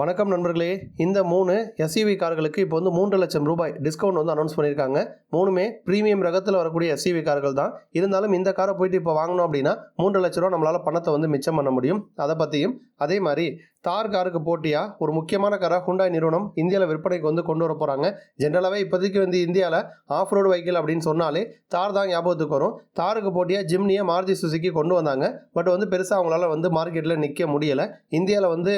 வணக்கம் நண்பர்களே. இந்த மூணு எஸ்யூவி கார்களுக்கு இப்போ வந்து மூன்று லட்சம் ரூபாய் டிஸ்கவுண்ட் வந்து அனௌன்ஸ் பண்ணியிருக்காங்க. மூணுமே ப்ரீமியம் ரகத்தில் வரக்கூடிய எஸ்யூவி கார்கள் தான். இருந்தாலும் இந்த காரை போயிட்டு இப்போ வாங்கினோம் அப்படின்னா மூன்று லட்ச ரூபா நம்மளால் பணத்தை வந்து மிச்சம் பண்ண முடியும். அதை பற்றியும் அதே மாதிரி தார் காருக்கு போட்டியாக ஒரு முக்கியமான காரை? ஹுண்டாய் நிறுவனம் இந்தியாவில் விற்பனைக்கு வந்து கொண்டு வர போகிறாங்க ஜென்ரலாகவே இப்போதைக்கு வந்து இந்தியாவில் ஆஃப் ரோடு வெஹிக்கிள் அப்படின்னு சொன்னாலே தார் தான் ஞாபகத்துக்கு வரும். தாருக்கு போட்டியாக ஜிம்னியை மாருதி சுசுக்கி கொண்டு வந்தாங்க. பட் வந்து பெருசாக அவங்களால வந்து மார்க்கெட்டில் நிற்க முடியலை. இந்தியாவில் வந்து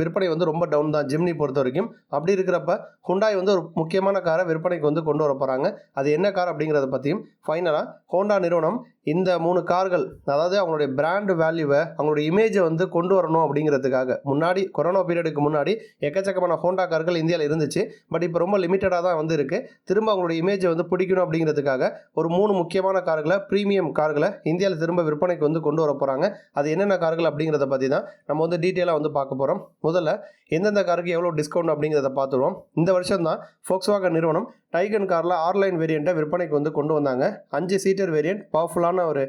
விற்பனை வந்து ரொம்ப டவுன் தான் ஜிம்னி பொறுத்த வரைக்கும் அப்படி இருக்கிறப்ப ஹுண்டாய் வந்து ஒரு முக்கியமான காரை விற்பனைக்கு வந்து கொண்டு வர போகிறாங்க அது என்ன கார் அப்படிங்கிறத பற்றியும் ஃபைனலாக ஹோண்டா நிறுவனம் இந்த மூணு கார்கள் அதாவது அவங்களுடைய பிராண்ட் வேல்யூவை அவங்களுடைய இமேஜை வந்து கொண்டு வரணும் அப்படிங்கிறதுக்காக முன்னாடி முன்னாடி கொரோனா பீரியடுக்கு முன்னாடி எக்கச்சக்கமான ஹோண்டா கார்கள் இந்தியாவில் இருந்துச்சு. பட் இப்போ ரொம்ப லிமிட்டடாக தான் வந்து இருக்குது திரும்ப அவங்களுடைய இமேஜை வந்து பிடிக்கணும் அப்படிங்கிறதுக்காக ஒரு மூணு முக்கியமான கார்களை ப்ரீமியம் கார்களை இந்தியாவில் திரும்ப விற்பனைக்கு வந்து கொண்டு வர போகிறாங்க அது என்னென்ன கார்கள் அப்படிங்கிறத பற்றி தான் நம்ம வந்து டீட்டெயிலாக வந்து பார்க்க போகிறோம் முதல்ல எந்தெந்த காருக்கு எவ்வளோ டிஸ்கவுண்ட் அப்படிங்கிறத பார்த்துருவோம். இந்த வருஷம் தான் ஃபோக்ஸ்வாகன் நிறுவனம் டைகன் காரில் ஆர்லைன் வேரியண்ட்டை விற்பனைக்கு வந்து கொண்டு வந்தாங்க. அஞ்சு சீட்டர் வேரியண்ட் பவர்ஃபுல்லான ஒரு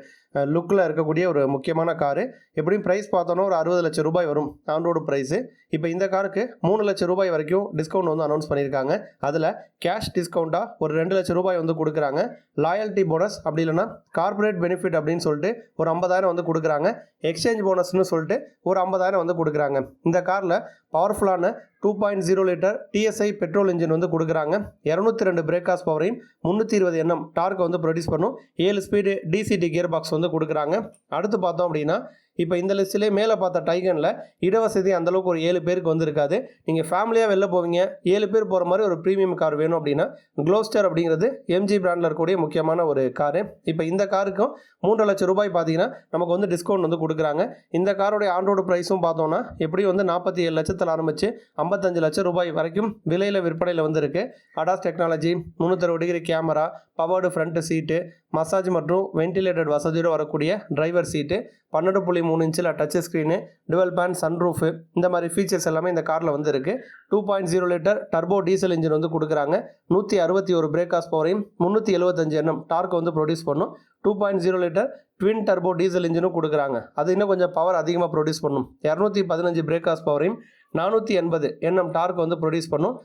லுக்கில் இருக்கக்கூடிய ஒரு முக்கியமான காரு எப்படியும் ப்ரைஸ் பார்த்தோன்னா ஒரு அறுபது லட்சம் ரூபாய் வரும் ஆன்ரோடு ப்ரைஸு இப்போ இந்த காருக்கு மூணு லட்சம் ரூபாய் வரைக்கும் டிஸ்கவுண்ட் வந்து அனௌன்ஸ் பண்ணியிருக்காங்க. அதில் கேஷ் டிஸ்கவுண்ட்டாக ஒரு ரெண்டு லட்சம் ரூபாய் வந்து கொடுக்குறாங்க. லாயல்ட்டி போனஸ் அப்படி இல்லைன்னா கார்ப்பரேட் பெனிஃபிட் அப்படின்னு சொல்லிட்டு ஒரு ஐம்பதாயிரம் வந்து கொடுக்குறாங்க. எக்ஸ்சேஞ்ச் போனஸ்னு சொல்லிட்டு ஒரு ஐம்பதாயிரம் வந்து கொடுக்குறாங்க. இந்த காரில் பவர்ஃபுல்லான two point zero litre TSI petrol engine வந்து கொடுக்குறாங்க. இரநூத்தி ரெண்டு பிரேக்காஸ் பவரையும் முந்நூற்றி இருபது எண்ணம் டார்க்கை வந்து ப்ரொடியூஸ் பண்ணும். ஏழு ஸ்பீடு டிசிடி கியர் பாக்ஸ் வந்து கொடுக்குறாங்க. அடுத்து பார்த்தோம் அப்படின்னா இப்போ இந்த லிஸ்ட்டிலே மேலே பார்த்த டைகனில் இடவசதி அந்தளவுக்கு ஒரு ஏழு பேருக்கு வந்து இருக்காது நீங்கள் ஃபேமிலியாக வெளில போவீங்க. ஏழு பேர் போகிற மாதிரி ஒரு ப்ரீமியம் கார் வேணும் அப்படின்னா க்ளோஸ்டர் அப்படிங்கிறது எம்ஜி பிராண்டில் இருக்கக்கூடிய முக்கியமான ஒரு காரு இப்போ இந்த காருக்கும் மூன்று லட்சம் ரூபாய் பார்த்தீங்கன்னா நமக்கு வந்து டிஸ்கவுண்ட் வந்து கொடுக்குறாங்க. இந்த காரோடைய ஆன்ரோடு ப்ரைஸும் பார்த்தோன்னா எப்படியும் வந்து நாற்பத்தி ஏழு லட்சத்தில் ஆரம்பித்து ஐம்பத்தஞ்சு லட்சம் ரூபாய் வரைக்கும் விலையில் விற்பனையில் வந்திருக்கு ADAS technology முந்நூற்றறுபது degree camera powered front seat massage மற்றும் வென்டிலேட்டட் வசதியோடு வரக்கூடிய டிரைவர் சீட்டு பன்னெண்டு புள்ளி மூணு இன்ச்சில் touch screen dual pane sunroof இந்த மாதிரி ஃபீச்சர்ஸ் எல்லாமே இந்த காரில் வந்து இருக்குது two point zero litre turbo diesel engine வந்து கொடுக்குறாங்க. நூற்றி அறுபத்தி ஒரு பிரேக்காஸ் பவரையும் முந்நூற்றி எழுபத்தஞ்சு எண்ணம் டார்க் வந்து ப்ரொடியூஸ் பண்ணும். Two point zero litre twin turbo diesel இன்ஜினும் கொடுக்குறாங்க. அது இன்னும் கொஞ்சம் பவர் அதிகமாக ப்ரொடியூஸ் பண்ணும். இரநூத்தி பதினஞ்சு பிரேக்காஸ் பவரையும் நானூற்றி எண்பது எண்ணம் டார்க் வந்து ப்ரொடியூஸ் பண்ணும்.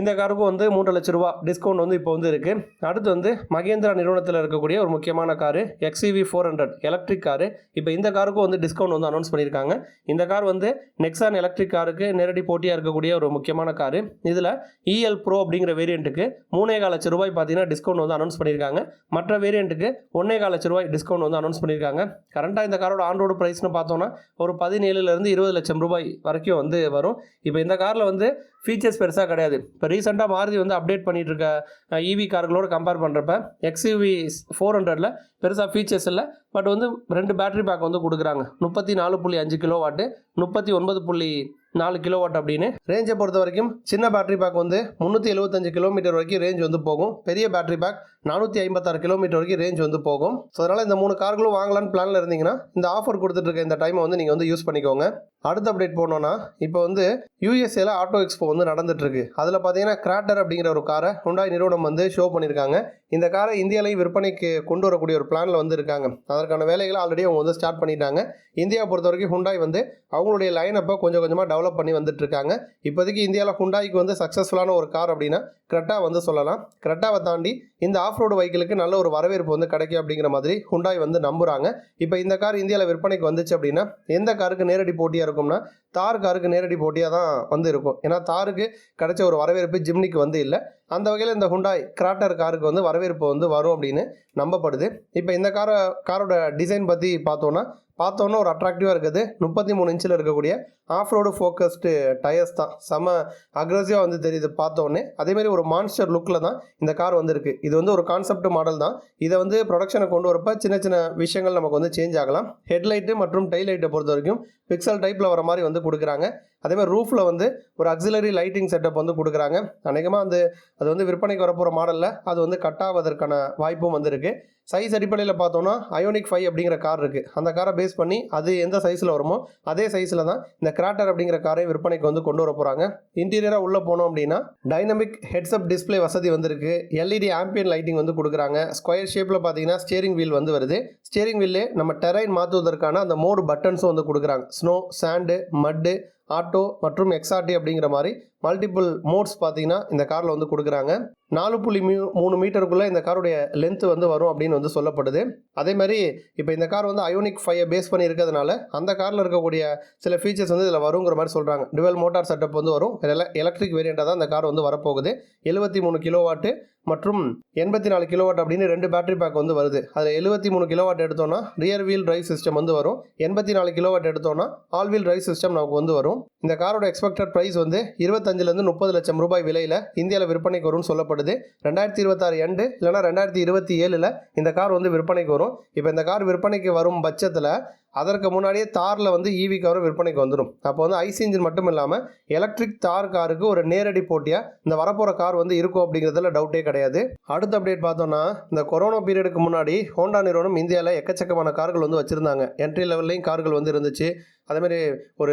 இந்த காருக்கும் வந்து மூன்று லட்ச ரூபா டிஸ்கவுண்ட் வந்து இப்போ வந்து இருக்குது அடுத்து வந்து மகேந்திரா நிறுவனத்தில் இருக்கக்கூடிய ஒரு முக்கியமான car XUV four hundred electric car இப்போ இந்த காருக்கும் வந்து டிஸ்கவுண்ட் வந்து அனௌன்ஸ் பண்ணியிருக்காங்க. இந்த கார் வந்து நெக்ஸான் எலக்ட்ரிக் காருக்கு நேரடி போட்டியாக இருக்கக்கூடிய ஒரு முக்கியமான காரு. இதில் இஎல் ப்ரோ அப்படிங்கிற வேரியண்ட்டுக்கு மூணே கால் லட்ச ரூபாய் பார்த்தீங்கன்னா டிஸ்கவுண்ட் வந்து அனௌன்ஸ் பண்ணியிருக்காங்க. மற்ற வேரியண்ட்டுக்கு ஒன்னே கால் லட்ச ரூபாய் டிஸ்கவுண்ட் வந்து அனௌன்ஸ் பண்ணியிருக்காங்க. கரண்ட்டாக இந்த காரோட ஆன் ரோடு ப்ரைஸ்னு பார்த்தோன்னா ஒரு பதினேழுலேருந்து இருபது லட்சம் ரூபாய் வரைக்கும் வந்து வரும். இப்போ இந்த காரில் வந்து ஃபீச்சர்ஸ் பெருசாக கிடையாது. இப்போ ரீசெண்டாக மாருதி வந்து அப்டேட் பண்ணிட்டு இருக்க இவி கார்களோட கம்பேர் பண்ணுறப்ப எக்ஸ்யூவி ஃபோர் ஹண்ட்ரடில் பெருசாக ஃபீச்சர்ஸ் இல்லை. பட் வந்து ரெண்டு பேட்டரி பேக் வந்து கொடுக்குறாங்க. முப்பத்தி நாலு புள்ளி அஞ்சு கிலோ வாட்டு முப்பத்தி ஒன்பது புள்ளி நாலு கிலோ வாட் அப்படின்னு. ரேஞ்சை பொறுத்த வரைக்கும் சின்ன பேட்டரி பேக் வந்து முந்நூற்றி எழுபத்தஞ்சு கிலோமீட்டர் வரைக்கும் ரேஞ்ச் வந்து போகும். பெரிய பேட்டரி பேக் நானூற்றி ஐம்பத்தாறு கிலோமீட்டர் வரைக்கும் ரேஞ்ச் வந்து போகும். ஸோ அதனால் இந்த மூணு கார்களும் வாங்கலான்னு பிளானில் இருந்தீங்கன்னா இந்த ஆஃபர் கொடுத்துட்டு இருக்க இந்த டைமை வந்து நீங்கள் வந்து யூஸ் பண்ணிக்கோங்க. அடுத்த அப்டேட் போனோன்னா இப்போ வந்து யூஎஸ்ஏல ஆட்டோ எக்ஸ்போ வந்து நடந்துட்டுருக்கு அதில் பார்த்தீங்கன்னா கிராட்டர் அப்படிங்கிற ஒரு காரை ஹுண்டாய் நிறுவனம் வந்து ஷோ பண்ணியிருக்காங்க. இந்த காரை இந்தியாவிலையும் விற்பனைக்கு கொண்டு வரக்கூடிய ஒரு பிளானில் வந்து இருக்காங்க. அதற்கான வேலைகளை ஆல்ரெடி அவங்க வந்து ஸ்டார்ட் பண்ணிட்டாங்க. இந்தியாவை பொறுத்த வரைக்கும் ஹுண்டாய் வந்து அவங்களுடைய லைனப்பை கொஞ்சம் கொஞ்சமாக டெவலப் பண்ணி வந்துட்டு இருக்காங்க இப்போதைக்கு இந்தியாவில் ஹுண்டாய்க்கு வந்து சக்ஸஸ்ஃபுல்லான ஒரு கார் அப்படின்னா கிரெட்டா வந்து சொல்லலாம். கிரெட்டாவை தாண்டி இந்த ஆஃப் ரோடு வெஹிக்கிளுக்கு நல்ல ஒரு வரவேற்பு வந்து கிடைக்கும் அப்படிங்கிற மாதிரி ஹுண்டாய் வந்து நம்புகிறாங்க இப்போ இந்த கார் இந்தியாவில் விற்பனைக்கு வந்துச்சு அப்படின்னா எந்த காருக்கு நேரடி போட்டியாக இருக்கும்னா தார் காருக்கு நேரடி போட்டியாக தான் வந்து இருக்கும். ஏன்னா தாருக்கு கிடைச்ச ஒரு வரவேற்பு ஜிம்னிக்கு வந்து இல்லை. அந்த வகையில் இந்த ஹுண்டாய் கிராட்டர் காருக்கு வந்து வரவேற்பு வந்து வரும் அப்படின்னு நம்பப்படுது. இப்போ இந்த காரை காரோட டிசைன் பற்றி பார்த்தோன்னா பார்த்தோன்னா ஒரு அட்ராக்டிவாக இருக்குது. முப்பத்தி மூணு இன்ச்சில் இருக்கக்கூடிய ஆஃப் ரோடு ஃபோக்கஸ்டு டயர்ஸ் தான். செம அக்ரஸிவாக வந்து தெரியுது பார்த்தோன்னே. அதேமாதிரி ஒரு மான்ஸ்டர் லுக்கில் தான் இந்த கார் வந்திருக்கு. இது வந்து ஒரு கான்செப்ட் மாடல் தான். இதை வந்து ப்ரொடக்ஷனை கொண்டு வரப்ப சின்ன சின்ன விஷயங்கள் நமக்கு வந்து சேஞ்ச் ஆகலாம். ஹெட்லைட்டு மற்றும் டெய்ல் லைட்டை பொறுத்த வரைக்கும் பிக்சல் டைப்பில் வர மாதிரி வந்து கொடுக்குறாங்க. அதேமாதிரி ரூஃபில் வந்து ஒரு அக்ஸிலரி லைட்டிங் செட்டப் வந்து கொடுக்குறாங்க. அநேகமாக வந்து அது வந்து விற்பனைக்கு வரப்போகிற மாடலில் அது வந்து கட் ஆவதற்கான வாய்ப்பும் வந்திருக்கு. சைஸ் அடிப்படையில் பார்த்தோன்னா அயோனிக் ஃபைவ் அப்படிங்கிற கார் இருக்குது அந்த காரை பேஸ் பண்ணி அது எந்த சைஸில் வருமோ அதே சைஸில் தான் இந்த கிராட்டர் அப்படிங்கிற காரை விற்பனைக்கு வந்து கொண்டு வர போகிறாங்க இன்டீரியராக உள்ளே போனோம் அப்படின்னா டைனமிக் ஹெட்ஸ்அப் டிஸ்ப்ளே வசதி வந்திருக்கு. எல்இடி ஆம்பியன் லைட்டிங் வந்து கொடுக்குறாங்க. ஸ்கொயர் ஷேப்பில் பார்த்தீங்கன்னா ஸ்டியரிங் வீல் வந்து வருது. ஸ்டியரிங் வீல்லே நம்ம டெரைன் மாற்றுவதற்கான அந்த மோடு பட்டன்ஸும் வந்து கொடுக்குறாங்க. ஸ்னோ சாண்டு மட்டு ஆட்டோ மற்றும் எக்ஸ்ஆர்டி அப்படிங்கிற மாதிரி மல்டிபிள் மோட்ஸ் பார்த்தீங்கன்னா இந்த காரில் வந்து கொடுக்குறாங்க. நாலு புள்ளி மீ மூணு மீட்டருக்குள்ளே இந்த காருடைய லென்த்து வந்து வரும் அப்படின்னு வந்து சொல்லப்படுது. அதே மாதிரி இப்போ இந்த கார் வந்து அயோனிக் ஃபைவை பேஸ் பண்ணி இருக்கிறதுனால அந்த காரில் இருக்கக்கூடிய சில ஃபீச்சர்ஸ் வந்து இதில் வருங்கிற மாதிரி சொல்கிறாங்க டுவெல் மோட்டார் செட்டப் வந்து வரும். எலக்ட்ரிக் வேரியண்ட்டாக தான் இந்த கார் வந்து வரப்போகுது. எழுபத்தி மூணு கிலோவாட்டு மற்றும் எண்பத்தி நாலு கிலோவாட் அப்படின்னு ரெண்டு பேட்டரி பேக் வந்து வருது. அதில் எழுபத்தி மூணு கிலோவாட் எடுத்தோம்னா ரியர் வீல் டிரைவ் சிஸ்டம் வந்து வரும். எண்பத்தி நாலு கிலோவாட் எடுத்தோம்னா ஆல் வீல் டிரைவ் சிஸ்டம் நமக்கு வந்து வரும். இந்த காரோட எக்ஸ்பெக்டட் ப்ரைஸ் வந்து இருபத்தஞ்சிலேருந்து முப்பது லட்சம் ரூபாய் விலையில் இந்தியாவில் விற்பனைக்கு வரும்னு சொல்லப்படுது. ரெண்டாயிரத்தி இருபத்தாறு எண்டு இல்லைனா ரெண்டாயிரத்தி இருபத்தி ஏழில் இந்த கார் வந்து விற்பனைக்கு வரும். இப்போ இந்த கார் விற்பனைக்கு வரும் பட்சத்தில் அதற்கு முன்னாடியே தாரில் வந்து ஈவி காரும் விற்பனைக்கு வந்துடும் அப்போ வந்து ஐசி இன்ஜின் மட்டும் இல்லாமல் எலக்ட்ரிக் தார் காருக்கு ஒரு நேரடி போட்டியாக இந்த வரப்போகிற கார் வந்து இருக்கும் அப்படிங்கிறதுல டவுட்டே கிடையாது. அடுத்த அப்டேட் பார்த்தோன்னா இந்த கொரோனா பீரியடுக்கு முன்னாடி ஹோண்டா நிறுவனம் இந்தியாவில் எக்கச்சக்கமான கார்கள் வந்து வச்சுருந்தாங்க. என்ட்ரி லெவல்லையும் கார்கள் வந்து இருந்துச்சு. அதேமாதிரி ஒரு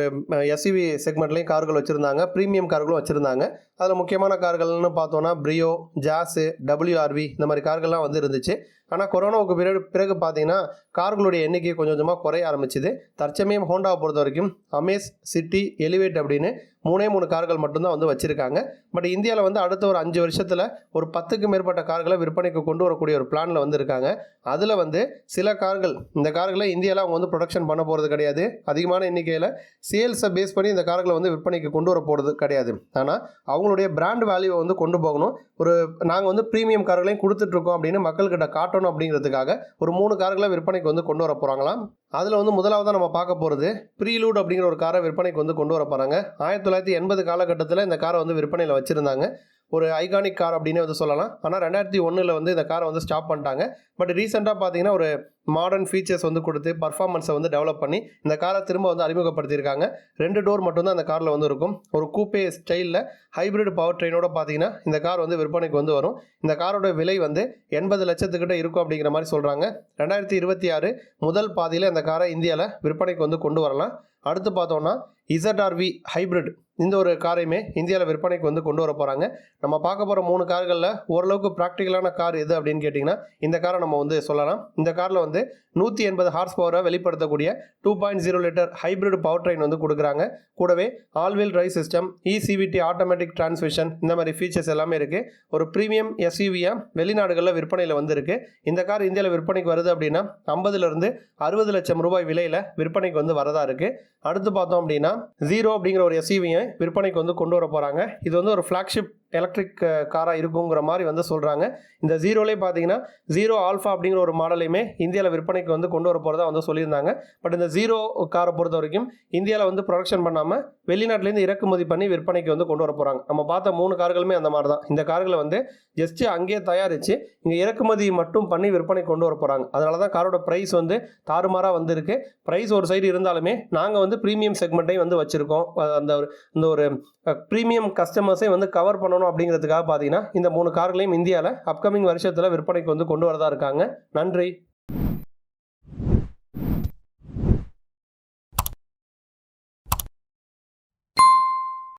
எஸ்யூவி செக்மெண்ட்லேயும் கார்கள் வச்சுருந்தாங்க. ப்ரீமியம் கார்களும் வச்சுருந்தாங்க. அதில் முக்கியமான கார்கள்னு பார்த்தோன்னா ப்ரியோ ஜாஸு டபிள்யூஆர்வி இந்த மாதிரி கார்கள்லாம் வந்து இருந்துச்சு. ஆனால் கொரோனாவுக்கு பிறகு பிறகு பார்த்தீங்கன்னா கார்களுடைய எண்ணிக்கை கொஞ்சம் கொஞ்சமாக குறைய ஆரம்பிச்சுது. தற்சமயம் ஹோண்டாவை பொறுத்த வரைக்கும் அமேஸ் சிட்டி எலிவேட் அப்படின்னு மூணே மூணு கார்கள் மட்டும்தான் வந்து வச்சுருக்காங்க. பட் இந்தியாவில் வந்து அடுத்த ஒரு அஞ்சு வருஷத்தில் ஒரு பத்துக்கு மேற்பட்ட கார்களை விற்பனைக்கு கொண்டு வரக்கூடிய ஒரு பிளானில் வந்து இருக்காங்க. அதில் வந்து சில கார்கள் இந்த கார்களை இந்தியாவில் அவங்க வந்து ப்ரொடக்ஷன் பண்ண போகிறது கிடையாது. அதிகமான எண்ணிக்கையில் சேல்ஸை பேஸ் பண்ணி இந்த கார்களை வந்து விற்பனைக்கு கொண்டு வர போகிறது கிடையாது. ஆனால் அவங்களுடைய பிராண்ட் வேல்யூவை வந்து கொண்டு போகணும். ஒரு நாங்கள் வந்து ப்ரீமியம் கார்களையும் கொடுத்துட்ருக்கோம் அப்படின்னு மக்கள்கிட்ட காட்டணும் அப்படிங்கிறதுக்காக ஒரு மூணு கார்களை விற்பனைக்கு வந்து கொண்டு வர போகிறாங்களாம் அதில் வந்து முதலாவதாக நம்ம பார்க்க போகிறது ப்ரீலூட் அப்படிங்கிற ஒரு காரை விற்பனைக்கு வந்து கொண்டு வர போகிறாங்க ஆயிரத்தி தொள்ளாயிரத்தி எண்பது காலகட்டத்தில் இந்த காரை வந்து விற்பனையில் வச்சுருந்தாங்க. ஒரு ஐகானிக் கார் அப்படின்னு வந்து சொல்லலாம். ஆனால் ரெண்டாயிரத்தி ஒன்றில் வந்து இந்த காரை வந்து ஸ்டாப் பண்ணிட்டாங்க. பட் ரீசெண்டாக பார்த்தீங்கன்னா ஒரு மாடர்ன் ஃபீச்சர்ஸ் வந்து கொடுத்து பர்ஃபார்மன்ஸை வந்து டெவலப் பண்ணி இந்த காரை திரும்ப வந்து அறிமுகப்படுத்தியிருக்காங்க. ரெண்டு டோர் மட்டும்தான் அந்த காரில் வந்து இருக்கும். ஒரு கூப்பே ஸ்டைலில் ஹைப்ரிட் பவர் ட்ரெயினோட பார்த்தீங்கன்னா இந்த கார் வந்து விற்பனைக்கு வந்து வரும். இந்த காரோட விலை வந்து எண்பது லட்சத்துக்கிட்ட இருக்கும் அப்படிங்கிற மாதிரி சொல்கிறாங்க ரெண்டாயிரத்தி இருபத்தி ஆறு முதல் பாதியில் இந்த காரை இந்தியாவில் விற்பனைக்கு வந்து கொண்டு வரலாம். அடுத்து பார்த்தோன்னா இசட்ஆர்வி ஹைப்ரிட் இந்த ஒரு காரையுமே இந்தியாவில் விற்பனைக்கு வந்து கொண்டு வர போகிறாங்க நம்ம பார்க்க போகிற மூணு கார்களில் ஓரளவுக்கு ப்ராக்டிக்கலான கார் எது அப்படின்னு கேட்டிங்கன்னா இந்த காரை நம்ம வந்து சொல்லலாம். இந்த காரில் வந்து வந்து நூற்றி எண்பது ஹார்ஸ் பவரை வெளிப்படுத்தக்கூடிய two point zero litre hybrid powertrain வந்து கொடுக்குறாங்க. கூடவே all wheel drive system eCVT automatic transmission இந்த மாதிரி ஃபீச்சர்ஸ் எல்லாமே இருக்குது ஒரு ப்ரீமியம் எஸ்யூவியாக வெளிநாடுகளில் விற்பனையில் வந்திருக்கு. இந்த கார் இந்தியாவில் விற்பனைக்கு வருது அப்படின்னா ஐம்பதுலேருந்து அறுபது லட்சம் ரூபாய் விலையில் விற்பனைக்கு வந்து வரதா இருக்குது அடுத்து பார்த்தோம் அப்படின்னா ஜீரோ அப்படிங்கிற ஒரு எஸ்யூவியை விற்பனைக்கு வந்து கொண்டு வர போகிறாங்க இது வந்து ஒரு ஃப்ளாக்ஷிப் எலக்ட்ரிக் காராக uh, இருக்குங்கிற மாதிரி வந்து சொல்கிறாங்க இந்த ஜீரோலே பார்த்தீங்கன்னா ஜீரோ ஆல்ஃபா அப்படிங்கிற ஒரு மாடலையுமே இந்தியாவில் விற்பனைக்கு வந்து கொண்டு வர போகிறதா வந்து சொல்லியிருந்தாங்க. பட் இந்த ஜீரோ காரை பொறுத்த வரைக்கும் இந்தியாவில் வந்து ப்ரொடக்ஷன் பண்ணாமல் வெளிநாட்டிலேருந்து இறக்குமதி பண்ணி விற்பனைக்கு வந்து கொண்டு வர போகிறாங்க நம்ம பார்த்த மூணு கார்களுமே அந்த மாதிரி தான். இந்த கார்களை வந்து ஜஸ்ட்டு அங்கேயே தயாரித்து இங்கே இறக்குமதி மட்டும் பண்ணி விற்பனை கொண்டு வர போகிறாங்க அதனால தான் காரோட ப்ரைஸ் வந்து தாறுமாறாக வந்திருக்கு. ப்ரைஸ் ஒரு சைடு இருந்தாலுமே நாங்கள் வந்து ப்ரீமியம் செக்மெண்ட்டையும் வந்து வச்சுருக்கோம். அந்த ஒரு இந்த ஒரு ப்ரீமியம் கஸ்டமர்ஸை வந்து கவர் பண்ணணும் பண்ணணும் அப்படிங்கிறதுக்காக பார்த்தீங்கன்னா இந்த மூணு கார்களையும் இந்தியாவில் அப்கமிங் வருஷத்தில் விற்பனைக்கு வந்து கொண்டு வரதா இருக்காங்க. நன்றி.